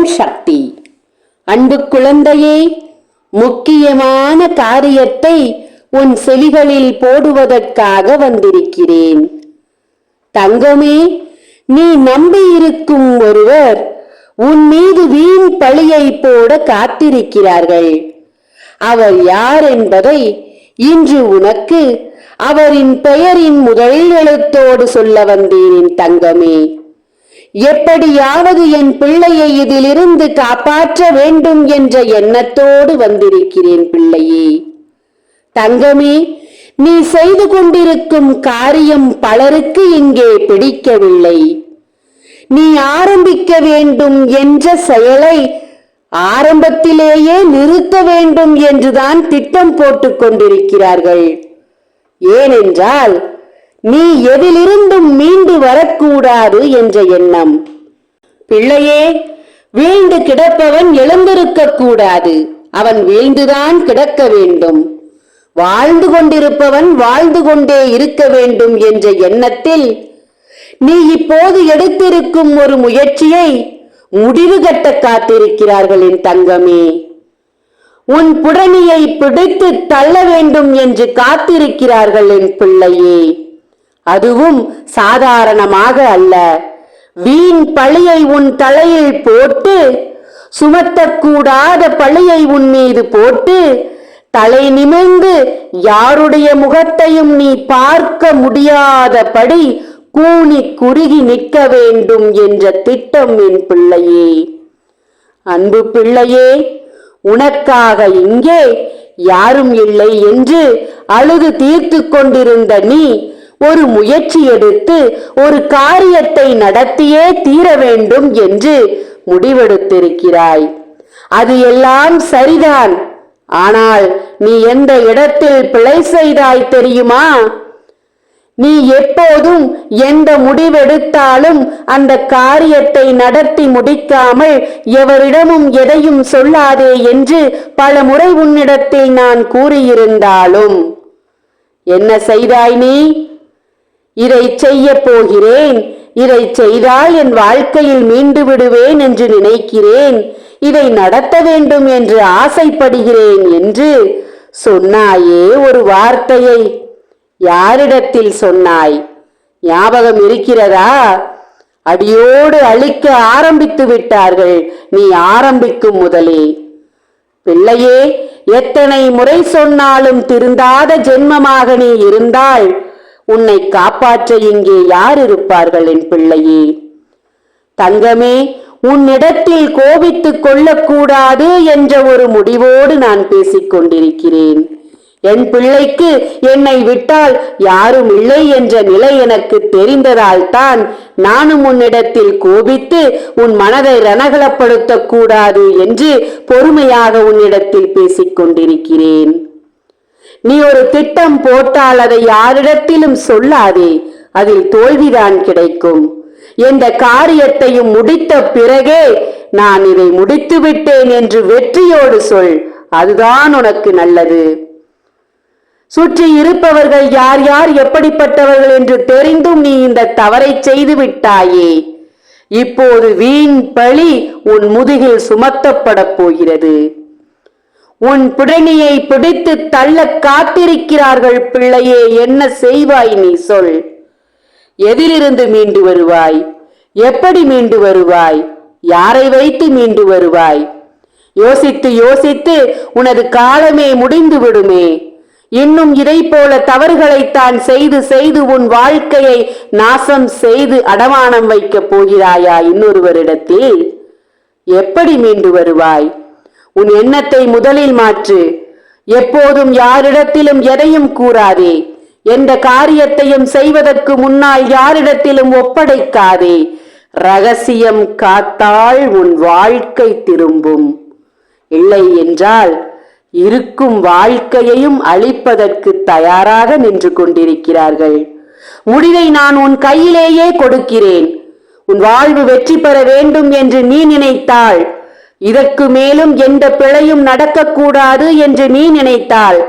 ஓம் சக்தி. அன்பு குழந்தையே முக்கியமான காரியத்தை உன் செவிகளில் போடுவதற்காக வந்திருக்கிறேன். தங்கமே நீ நம்பியிருக்கும் ஒருவர் உன் மீது வீண் பழியை போட காத்திருக்கிறார்கள். அவர் யார் என்பதை இன்று உனக்கு அவரின் பெயரின் முதல் எழுத்தோடு சொல்ல வந்தேன் தங்கமே. எப்படியாவது என் பிள்ளையை இதிலிருந்து காப்பாற்ற வேண்டும் என்ற எண்ணத்தோடு வந்திருக்கிறேன் பிள்ளையே. தங்கமே நீ செய்து கொண்டிருக்கும் காரியம் பலருக்கு இங்கே பிடிக்கவில்லை. நீ ஆரம்பிக்க வேண்டும் என்ற செயலை ஆரம்பத்திலேயே நிறுத்த வேண்டும் என்றுதான் திட்டம் போட்டுக் கொண்டிருக்கிறார்கள். ஏனென்றால் நீ எதிலிருந்தும் மீண்டு வரக்கூடாது என்ற எண்ணம். பிள்ளையே வீழ்ந்து கிடப்பவன் எழுந்திருக்க கூடாது அவன் வீழ்ந்துதான் கிடக்க வேண்டும். வாழ்ந்து கொண்டிருப்பவன் வாழ்ந்து கொண்டே இருக்க வேண்டும் என்ற எண்ணத்தில் நீ இப்போது எடுத்திருக்கும் ஒரு முயற்சியை முடிவு கட்ட காத்திருக்கிறார்கள் என் தங்கமே. உன் புடனியை பிடித்து தள்ள வேண்டும் என்று காத்திருக்கிறார்கள் என் பிள்ளையே. அதுவும் சாதாரணமாக அல்ல. வீண் பழியை உன் தலையில் போட்டு சுமத்தக்கூடாத பழியை உன் மீது போட்டு தலை நிமிர்ந்து யாருடைய முகத்தையும் நீ பார்க்க முடியாதபடி கூனி குறுகி நிற்க வேண்டும் என்ற திட்டம் என் பிள்ளையே. அன்பு பிள்ளையே உனக்காக இங்கே யாரும் இல்லை என்று அழுது தீர்த்து கொண்டிருந்த நீ ஒரு முயற்சி எடுத்து ஒரு காரியத்தை நடத்தியே தீர வேண்டும் என்று முடிவெடுத்திருக்கிறாய். அது எல்லாம் சரிதான். ஆனால் நீ எந்த இடத்தில் பிழை செய்தாய் தெரியுமா? நீ எப்போதும் எந்த முடிவெடுத்தாலும் அந்த காரியத்தை நடத்தி முடிக்காமல் எவரிடமும் எதையும் சொல்லாதே என்று பல முறை உன்னிடத்தில் நான் கூறியிருந்தாலும். என்ன செய்தாய் நீ? இதை செய்ய போகிறேன். இதை செய்தால் என் வாழ்க்கையில் மீண்டு விடுவேன் என்று நினைக்கிறேன். இதை நடத்த வேண்டும் என்று ஆசைப்படுகிறேன் என்று சொன்னாயே ஒரு வார்த்தையை. யாரிடத்தில் சொன்னாய்? ஞாபகம் இருக்கிறதா? அடியோடு அழிக்க ஆரம்பித்து விட்டார்கள். நீ ஆரம்பிக்கும் முதலே. பிள்ளையே எத்தனை முறை சொன்னாலும் திருந்தாத ஜென்மமாக நீ இருந்தால் உன்னை காப்பாற்ற இங்கே யார் இருப்பார்கள் என் பிள்ளையே? தங்கமே உன்னிடத்தில் கோபித்துக் கொள்ளக்கூடாது என்ற ஒரு முடிவோடு நான் பேசிக் கொண்டிருக்கிறேன் என் பிள்ளைக்கு என்னை விட்டால் யாரும் இல்லை என்ற நிலை எனக்கு தெரிந்ததால் தான் நானும் உன்னிடத்தில் கோபித்து உன் மனதை ரணகலப்படுத்தக்கூடாது என்று பொறுமையாக உன்னிடத்தில் பேசிக் கொண்டிருக்கிறேன் நீ ஒரு திட்டம் போட்டால் அதை யாரிடத்திலும் சொல்லாதே அதில் தோல்விதான் கிடைக்கும். எந்த காரியத்தையும் முடித்த பிறகே நான் இதை முடித்து விட்டேன் என்று வெற்றியோடு சொல் அதுதான் உனக்கு நல்லது. சுற்றி இருப்பவர்கள் யார் யார் எப்படிப்பட்டவர்கள் என்று தெரிந்தும் நீ இந்த தவறை செய்து விட்டாயே இப்போது வீண் பழி உன் முதுகில் சுமத்தப்படப் போகிறது. உன் பிடனியை பிடித்து தள்ள காத்திருக்கிறார்கள் பிள்ளையே என்ன செய்வாய் நீ சொல்? எதிலிருந்து மீண்டு வருவாய்? எப்படி மீண்டு வருவாய்? யாரை வைத்து மீண்டு வருவாய்? யோசித்து யோசித்து உனது காலமே முடிந்து விடுமே. இன்னும் இதை போல தவறுகளைத்தான் செய்து செய்து உன் வாழ்க்கையை நாசம் செய்து அடமானம் வைக்கப் போகிறாயா இன்னொருவரிடத்தில்? எப்படி மீண்டு வருவாய்? உன் எண்ணத்தை முதலில் மாற்று. எப்போதும் யாரிடத்திலும் எதையும் கூறாதே. எந்த காரியத்தையும் செய்வதற்கு முன்னால் யாரிடத்திலும் ஒப்படைக்காதே. ரகசியம் காத்தால் உன் வாழ்க்கை திரும்பும். இல்லை என்றால் இருக்கும் வாழ்க்கையையும் அழிப்பதற்கு தயாராக நின்று கொண்டிருக்கிறார்கள். முடிவை நான் உன் கையிலேயே கொடுக்கிறேன். உன் வாழ்வு வெற்றி பெற வேண்டும் என்று நீ நினைத்தாள் இதற்கு மேலும் எந்த பிழையும் நடக்கக்கூடாது என்று நீ நினைத்தால்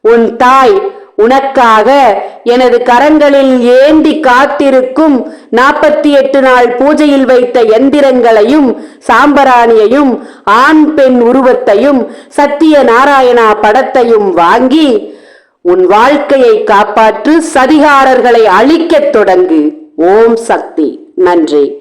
உன் தாய் உனக்காக எனது கரங்களில் ஏந்தி காத்திருக்கும் நாற்பத்தி எட்டு நாள் பூஜையில் வைத்த எந்திரங்களையும் சாம்பராணியையும் ஆண் பெண் உருவத்தையும் சத்திய நாராயணா படத்தையும் வாங்கி உன் வாழ்க்கையை காப்பாற்று சதிகாரர்களை அழிக்கத் தொடங்கு. ஓம் சக்தி. நன்றி.